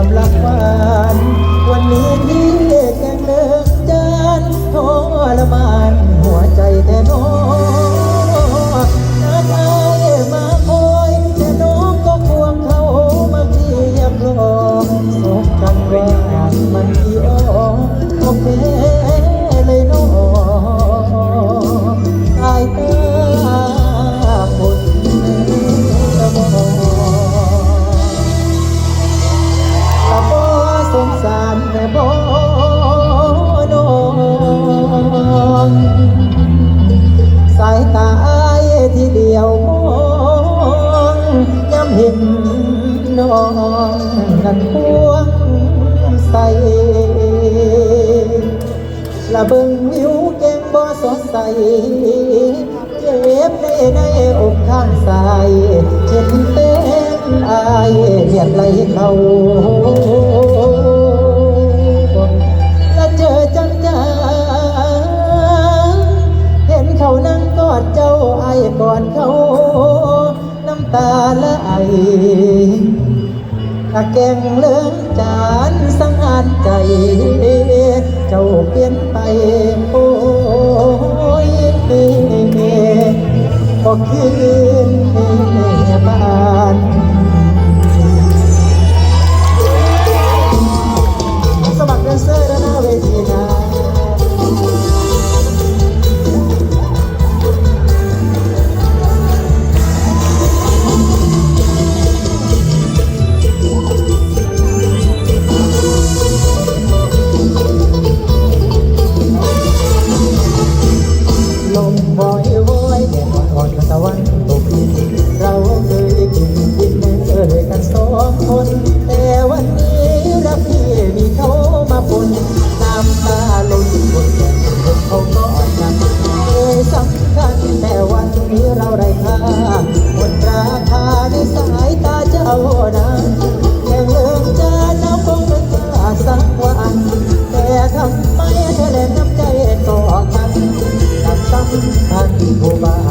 ามลับฟ้า ละเบิงวิวเก่งบ่สดใสเจ็บได้ได้อกข้างสายเห็นเป็นอายเหียดไหลเขาและเจอจังจังเห็นเขานั่งกอดเจ้าไอ้กอดเขา น้ำตาละไอตะแกงเลื้งจานสังานใจ เจ้าเปลี่ยนไปโอ้ยพอคืนบ้านสมัครแดนเซอร์ด้านหน้าเวทีนะ ยังลืมเจเจ้าคงเป็นตาสักวันแต่ทำไมเธอเล่นน้ำใจต่อกันกับซ้ำทันผู้บ้า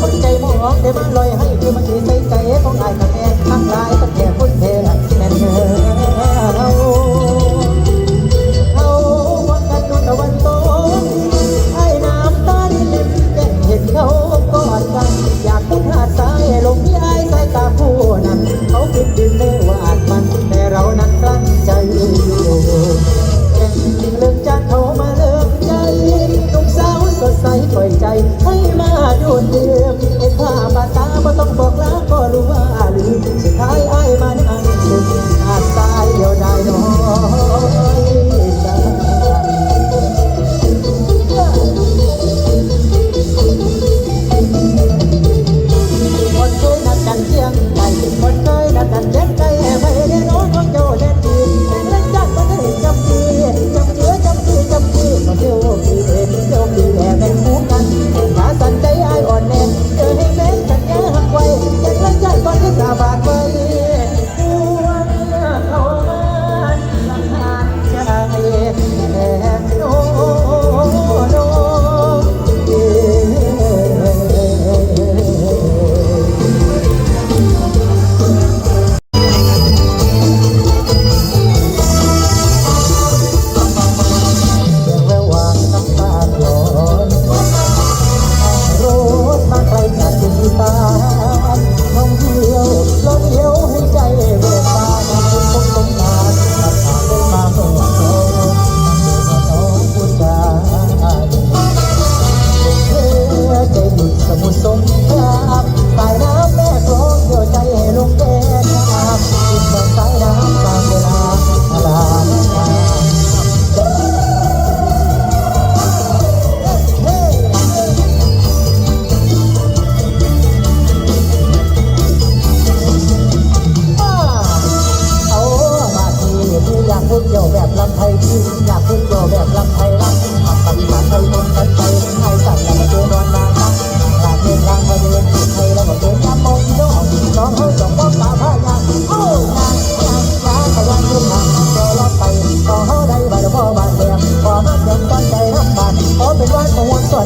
คนใจมองเดมาลอยให้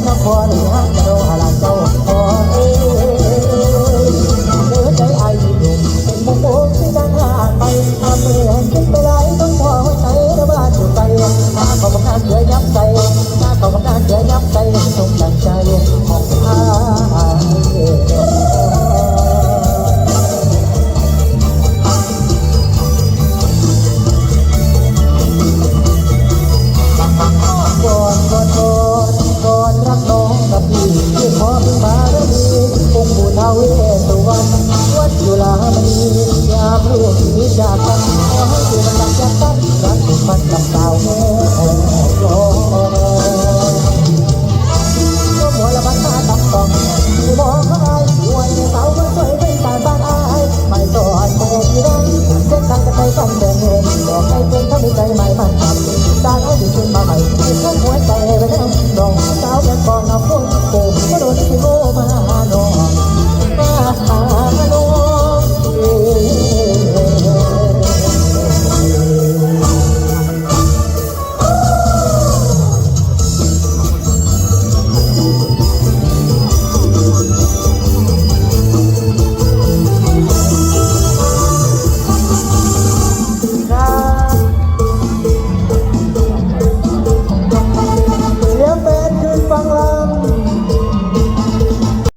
นครหักโรหลังเจ้าขอเอ้ยเดือใจไอ้หนุ่มเป็นมุมโบที่ดังหาไปมาเปลี่ยนคิดไปไลาต้องขอใจระบาดอยู่ใจมาขอบงานเสียยับใจมาขอบงานเสียยับใจสงใจ